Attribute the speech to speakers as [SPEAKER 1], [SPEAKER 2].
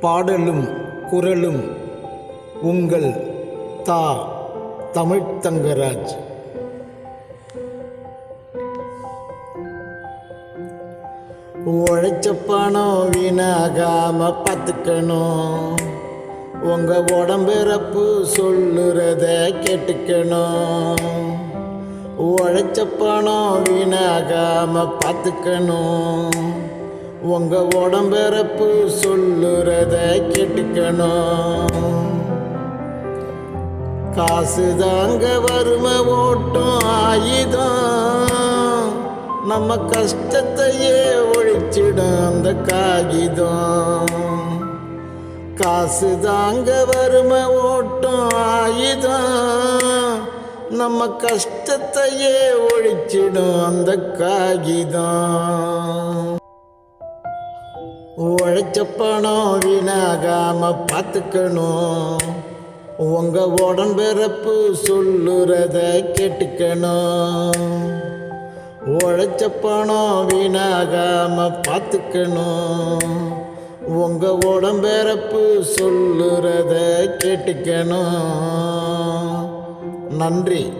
[SPEAKER 1] பாடலும் குரலும் உங்கள் தா தமிழ்த்தங்கராஜ் உழைச்ச பணம் வீணாகாம பார்த்துக்கணும். உங்க உடம்பிறப்பு சொல்லுறத கேட்டுக்கணும். உழைச்ச பணம் வீணாகாம பார்த்துக்கணும். உங்க உடம்பிறப்பு சொல்லுறத கேட்டுக்கணும். காசு தாங்க வறுமை ஓட்டம் ஆயுதம். நம்ம கஷ்டத்தையே ஒழிச்சிடும் அந்த காகிதம். காசு தாங்க வறுமை ஓட்டம் ஆயுதம். நம்ம கஷ்டத்தையே ஒழிச்சிடும் அந்த காகிதம். உழைச்ச பணம் வீணாகாம பார்த்துக்கணும் உங்க உடம்பிறப்பு சொல்லுறத கேட்டுக்கணும். உழைச்ச பணம் வீணாகாம பார்த்துக்கணும் உங்க உடம்பிறப்பு சொல்லுறத கேட்டுக்கணும். நன்றி.